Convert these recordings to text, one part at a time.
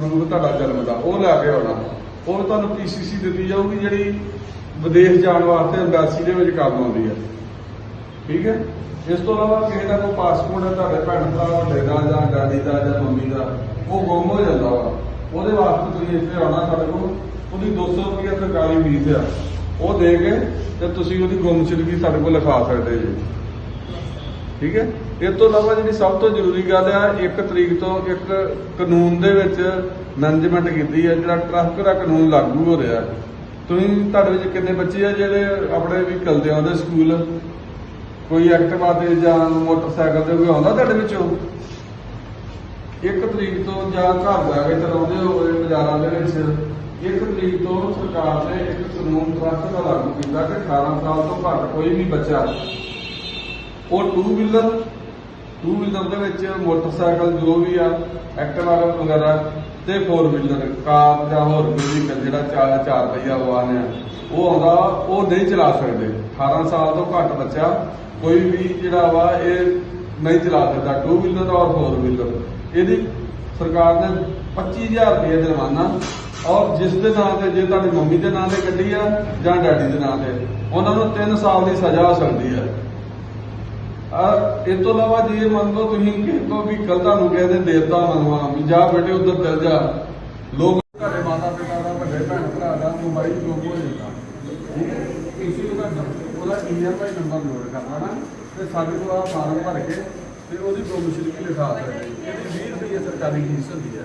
Proof ਤੁਹਾਡਾ ਜਨਮ ਦਾ, ਉਹ ਲੈ ਕੇ ਆਉਣਾ। ਉਹ ਤੁਹਾਨੂੰ ਪੀਸੀਸੀ ਦਿੱਤੀ ਜਾਊਗੀ ਜਿਹੜੀ ਵਿਦੇਸ਼ ਜਾਣ ਵਾਸਤੇ ਐਮਬੈਸੀ ਦੇ ਵਿੱਚ ਕੰਮ ਆਉਂਦੀ ਹੈ। ਠੀਕ ਹੈ? ਇਸ ਤੋਂ ਇਲਾਵਾ ਕਿਸੇ ਦਾ ਕੋਈ ਪਾਸਪੋਰਟ ਹੈ, ਤੁਹਾਡੇ ਭੈਣ ਭਰਾ, ਵੱਡੇ ਦਾ ਜਾਂ ਡੈਡੀ ਦਾ ਜਾਂ ਮੰਮੀ ਦਾ, ਉਹ ਗੁੰਮ ਹੋ ਜਾਂਦਾ ਵਾ। ਉਹਦੇ ਵਾਸਤੇ ਤੁਸੀਂ ਇੱਥੇ ਆਉਣਾ ਸਾਡੇ ਕੋਲ। ਉਹਦੀ 200 ਰੁਪਏ ਸਰਕਾਰੀ ਫੀਸ ਆ। ਉਹ ਦੇ ਕੇ ਤੇ ਤੁਸੀਂ ਉਹਦੀ ਗੁੰਮਸ਼ੁਦਗੀ ਸਾਡੇ ਕੋਲ ਲਿਖਾ ਸਕਦੇ ਜੀ। ਠੀਕ ਹੈ? ਇਸ ਤੋਂ ਇਲਾਵਾ ਜਿਹੜੀ ਸਭ ਤੋਂ ਜ਼ਰੂਰੀ ਗੱਲ ਆ, ਇੱਕ ਤਰੀਕ ਤੋਂ ਇੱਕ ਕਾਨੂੰਨ ਦੇ ਵਿੱਚ ਮੈਨੇਜਮੈਂਟ ਕੀਤੀ ਹੈ ਜਿਹੜਾ ਟ੍ਰੈਫਿਕ ਦਾ ਕਾਨੂੰਨ ਲਾਗੂ ਹੋ ਰਿਹਾ। ਤੁਸੀਂ ਤੁਹਾਡੇ ਵਿੱਚ ਕਿੰਨੇ ਬੱਚੇ ਆ ਜਿਹੜੇ ਆਪਣੇ ਵਹੀਕਲ ਤੇ ਆਉਂਦੇ ਸਕੂਲ? ਕੋਈ ਐਕਟਿਵਾ ਤੇ ਜਾਂ ਮੋਟਰਸਾਈਕਲ ਤੇ ਕੋਈ ਆਉਂਦਾ ਤੁਹਾਡੇ ਵਿੱਚੋਂ? ਇੱਕ ਤਰੀਕ ਤੋਂ ਜਾਂ ਘਰ ਜਾ ਕੇ ਚਲਾਉਂਦੇ ਹੋਏ ਬਾਜ਼ਾਰਾਂ ਦੇ ਵਿੱਚ? ਇੱਕ ਤਰੀਕ ਤੋਂ ਸਰਕਾਰ ਨੇ ਇੱਕ ਕਾਨੂੰਨ ਟ੍ਰੈਫਿਕ ਦਾ ਲਾਗੂ ਕੀਤਾ ਕਿ 18 ਸਾਲ ਤੋਂ ਘੱਟ ਕੋਈ ਵੀ ਬੱਚਾ, ਉਹ ਟੂ ਵੀਲਰ ਟੂ ਵੀਲਰ ਦੇ ਵਿੱਚ ਮੋਟਰਸਾਈਕਲ ਜੋ ਵੀ ਆ ਐਕਟਿਵਾ ਵਗੈਰਾ ਤੇ ਫੋਰ ਵੀਲਰ ਕਾਰ ਜਾਂ ਹੋਰ ਕੋਈ ਵੀ ਜਿਹੜਾ ਚਾਰ ਚਾਰ ਪਹੀਆ ਵਾਹਨ ਆ ਉਹ ਆਉਂਦਾ, ਉਹ ਨਹੀਂ ਚਲਾ ਸਕਦੇ। 18 ਸਾਲ ਤੋਂ ਘੱਟ ਬੱਚਾ ਕੋਈ ਵੀ ਜਿਹੜਾ ਵਾ, ਇਹ ਨਹੀਂ ਚਲਾ ਸਕਦਾ। ਟੂ ਵੀਲਰ ਔਰ ਫੋਰ ਵੀਲਰ ਇਹਦੀ ਸਰਕਾਰ ਨੇ 25000 ਰੁਪਏ ਜੁਰਮਾਨਾ ਔਰ ਜਿਸ ਦੇ ਨਾਂ ਤੇ, ਜੇ ਤੁਹਾਡੀ ਮੰਮੀ ਦੇ ਨਾਂ ਤੇ ਗੱਡੀ ਆ ਜਾਂ ਡੈਡੀ ਦੇ ਨਾਂ ਤੇ, ਉਹਨਾਂ ਨੂੰ 3 ਸਾਲ ਦੀ ਸਜ਼ਾ ਹੋ ਸਕਦੀ ਹੈ ਔਰ ਇਸ ਤੋਂ ਇਲਾਵਾ ਜੇ ਮੰਨ ਲਓ ਤੁਸੀਂ ਕਿਸੇ ਵੀ ਕੱਲ ਤੁਹਾਨੂੰ ਕਹਿੰਦੇ ਦੇਵਤਾ ਮੰਗਵਾ ਵੀ ਜਾ ਬੇਟੇ ਉਧਰ ਚਲ ਜਾ। ਲੋਕ ਘਰੇ ਮਾਤਾ ਪਿਤਾ ਦਾ, ਵੱਡੇ ਭੈਣ ਭਰਾ ਦਾ ਮੋਬਾਈਲ ਲੋਕ ਹੋ ਜਾਂਦਾ ਠੀਕ ਹੈ? ਕਿਸੇ ਨੂੰ ਦਾ ਉਹਦਾ ਈਐਮਆਈ ਨੰਬਰ ਲੋਡ ਕਰਨਾ ਨਾ, ਤੇ ਸਾਡੇ ਕੋਲ ਆ ਫਾਰਮ ਭਰ ਕੇ ਤੇ ਉਹਦੀ ਗੁੰਮਸ਼ੁਦਗੀ ਲਿਖਾ ਸਕਦੇ ਇਹਦੀ 20 ਰੁਪਏ ਸਰਕਾਰੀ ਫੀਸ ਹੁੰਦੀ ਹੈ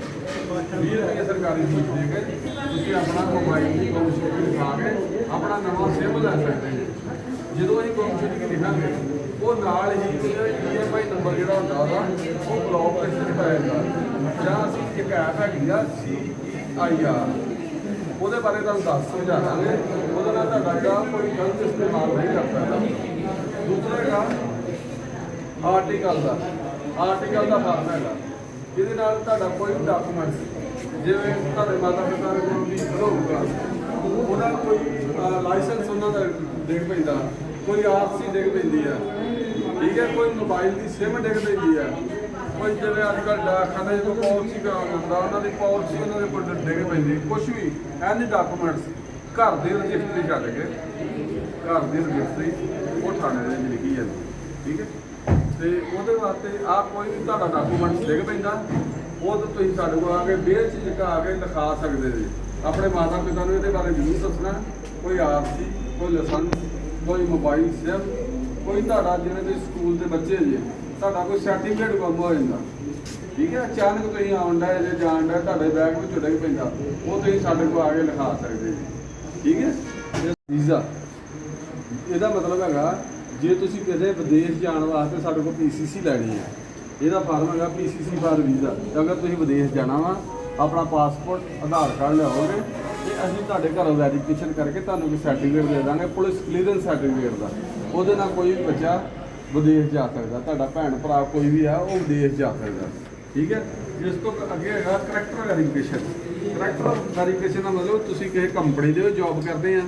20 ਰੁਪਏ ਸਰਕਾਰੀ ਫੀਸ ਦੇ ਕੇ ਤੁਸੀਂ ਆਪਣਾ ਮੋਬਾਈਲ ਦੀ ਗੁੰਮਸ਼ੁਦਗੀ ਲਿਖਾ ਕੇ ਆਪਣਾ ਨਵਾਂ ਸਿਮ ਲੈ ਸਕਦੇ ਜਦੋਂ ਅਸੀਂ ਗੁੰਮਸ਼ੁਦਗੀ ਲਿਖਾਂਗੇ ਉਹ ਨਾਲ ਹੀ ਉਹਦਾ ਈਐਮਆਈ ਨੰਬਰ ਜਿਹੜਾ ਹੁੰਦਾ ਉਹਦਾ ਉਹ ਬਲੌਕ ਲਿਸਟ 'ਚ ਜਾਂਦਾ ਜਾਂ ਅਸੀਂ ਇੱਕ ਐਪ ਹੈਗੀ ਆ CEIR ਉਹਦੇ ਬਾਰੇ ਤੁਹਾਨੂੰ ਦੱਸ ਸਮਝਾਵਾਂਗੇ ਉਹਦੇ ਨਾਲ ਤੁਹਾਡਾ ਜਿਹੜਾ ਕੋਈ ਗਲਤ ਇਸਤੇਮਾਲ ਨਹੀਂ ਕਰ ਸਕਦਾ। ਦੂਸਰਾ ਹੈਗਾ ਆਰਟੀਕਲ ਦਾ। ਆਰਟੀਕਲ ਦਾ ਫਾਰਮ ਹੈਗਾ। ਜਿਹਦੇ ਨਾਲ ਤੁਹਾਡਾ ਕੋਈ ਵੀ ਡਾਕੂਮੈਂਟ ਜਿਵੇਂ ਤੁਹਾਡੇ ਮਾਤਾ ਪਿਤਾ ਦੇ ਕੋਲ ਵੀ ਹੋਊਗਾ, ਉਹਦਾ ਕੋਈ ਲਾਇਸੈਂਸ ਉਹਨਾਂ ਦਾ ਡਿੱਗ ਪੈਂਦਾ। ਕੋਈ ਆਰਸੀ ਡਿੱਗ ਪੈਂਦੀ ਆ। ਠੀਕ ਹੈ ਕੋਈ ਮੋਬਾਈਲ ਦੀ ਸਿਮ ਡਿੱਗ ਪੈਂਦੀ ਆ। ਕੋਈ ਜਿਵੇਂ ਅੱਜ ਕੱਲ੍ਹ ਡਾਕਖਾਨੇ ਜਦੋਂ ਪਾਲਿਸੀ ਕਰਾਉਣਾ ਹੁੰਦਾ, ਉਹਨਾਂ ਦੀ ਪਾਲਿਸੀ ਉਹਨਾਂ ਦੇ ਕੋਲ ਡਿੱਗ ਪੈਂਦੀ। ਕੁਝ ਵੀ, ਐਨੀ ਡਾਕੂਮੈਂਟਸ ਘਰ ਦੀ ਰਜਿਸਟਰੀ ਛੱਡ ਕੇ, ਘਰ ਦੀ ਰਜਿਸਟਰੀ ਉਹ ਥਾਣੇ ਦੇ ਵਿੱਚ ਲਿਖੀ ਜਾਂਦੀ। ਠੀਕ ਹੈ ਤੇ ਉਹਦੇ ਵਾਸਤੇ ਆ ਕੋਈ ਵੀ ਤੁਹਾਡਾ ਡਾਕੂਮੈਂਟ ਡਿੱਗ ਪੈਂਦਾ, ਉਹ ਤਾਂ ਤੁਸੀਂ ਸਾਡੇ ਕੋਲ ਆ ਕੇ ਬੇਲ ਚ ਕੇ ਲਿਖਾ ਸਕਦੇ ਜੀ। ਆਪਣੇ ਮਾਤਾ ਪਿਤਾ ਨੂੰ ਇਹਦੇ ਬਾਰੇ ਜ਼ਰੂਰ ਦੱਸਣਾ, ਕੋਈ ਆਰਸੀ ਕੋਈ ਲਾਇਸੈਂਸ ਕੋਈ ਮੋਬਾਈਲ ਸਿਮ ਕੋਈ ਤੁਹਾਡਾ ਜਿਵੇਂ ਤੁਸੀਂ ਸਕੂਲ ਦੇ ਬੱਚੇ ਜੇ, ਤੁਹਾਡਾ ਕੋਈ ਸਰਟੀਫਿਕੇਟ ਗੁੰਮ ਹੋ ਜਾਂਦਾ। ਠੀਕ ਹੈ, ਅਚਾਨਕ ਤੁਸੀਂ ਆਉਂਦਾ ਜੇ, ਜਾਣ ਦਾ ਤੁਹਾਡੇ ਬੈਗ ਵਿੱਚ ਡਿੱਗ ਪੈਂਦਾ। ਉਹ ਤੁਸੀਂ ਸਾਡੇ ਕੋਲ ਆ ਕੇ ਲਿਖਾ ਸਕਦੇ ਜੀ। ਠੀਕ ਹੈ? ਵੀਜ਼ਾ ਇਹਦਾ ਮਤਲਬ ਹੈਗਾ, ਜੇ ਤੁਸੀਂ ਕਿਤੇ ਵਿਦੇਸ਼ ਜਾਣ ਵਾਸਤੇ ਸਾਡੇ ਕੋਲ ਪੀਸੀਸੀ ਲੈਣੀ ਹੈ, ਇਹਦਾ ਫਾਰਮ ਹੈਗਾ ਪੀਸੀਸੀ ਫਾਰ ਵੀਜ਼ਾ ਅਗਰ ਤੁਸੀਂ ਵਿਦੇਸ਼ ਜਾਣਾ ਵਾ, ਆਪਣਾ ਪਾਸਪੋਰਟ ਆਧਾਰ ਕਾਰਡ ਲਿਆਓਗੇ ਤੇ ਅਸੀਂ ਤੁਹਾਡੇ ਘਰੋਂ ਵੈਰੀਫਿਕੇਸ਼ਨ ਕਰਕੇ ਤੁਹਾਨੂੰ ਇੱਕ ਸਰਟੀਫਿਕੇਟ ਦੇ ਦਾਂਗੇ, ਪੁਲਿਸ ਕਲੀਅਰੈਂਸ ਸਰਟੀਫਿਕੇਟ ਦਾ। ਉਹਦੇ ਨਾਲ ਕੋਈ ਵੀ ਬੱਚਾ ਵਿਦੇਸ਼ ਜਾ ਸਕਦਾ, ਤੁਹਾਡਾ ਭੈਣ ਭਰਾ ਕੋਈ ਵੀ ਆ, ਉਹ ਵਿਦੇਸ਼ ਜਾ ਸਕਦਾ। ਠੀਕ ਹੈ? ਇਸ ਤੋਂ ਅੱਗੇ ਹੈਗਾ ਕਰੈਕਟਰ ਵੈਰੀਫਿਕੇਸ਼ਨ ਕਰੈਕਟਰ ਵੈਰੀਫਿਕੇਸ਼ਨ ਦਾ ਮਤਲਬ ਤੁਸੀਂ ਕਿਸੇ ਕੰਪਨੀ ਦੇ ਵਿੱਚ ਜੌਬ ਕਰਦੇ ਆ,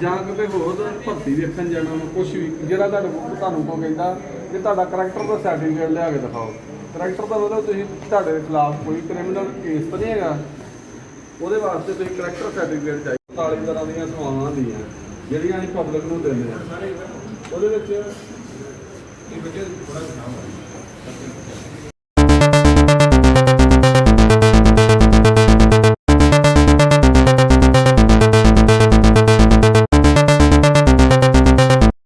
ਜਾਂ ਕਿਤੇ ਹੋਰ ਭਰਤੀ ਵੇਖਣ ਜਾਣਾ ਕੁਝ ਵੀ। ਜਿਹੜਾ ਤੁਹਾਡੇ ਤੁਹਾਨੂੰ ਕੋ ਕਹਿੰਦਾ ਕਿ ਤੁਹਾਡਾ ਕਰੈਕਟਰ ਦਾ ਸਰਟੀਫਿਕੇਟ ਲਿਆ ਕੇ ਦਿਖਾਓ। ਕਰੈਕਟਰ ਦਾ ਮਤਲਬ ਤੁਸੀਂ ਤੁਹਾਡੇ ਖਿਲਾਫ ਕੋਈ ਕ੍ਰਿਮੀਨਲ ਕੇਸ ਤਾਂ ਨਹੀਂ ਹੈਗਾ। ਉਹਦੇ ਵਾਸਤੇ ਤੁਸੀਂ ਕਰੈਕਟਰ ਸਰਟੀਫਿਕੇਟ ਚਾਹੀਦਾ 40 ਤਰ੍ਹਾਂ ਦੀਆਂ ਸੇਵਾਵਾਂ ਹੁੰਦੀਆਂ, ਜਿਹੜੀਆਂ ਅਸੀਂ ਪਬਲਿਕ ਨੂੰ ਦਿੰਦੇ ਆ ਉਹਦੇ ਵਿੱਚ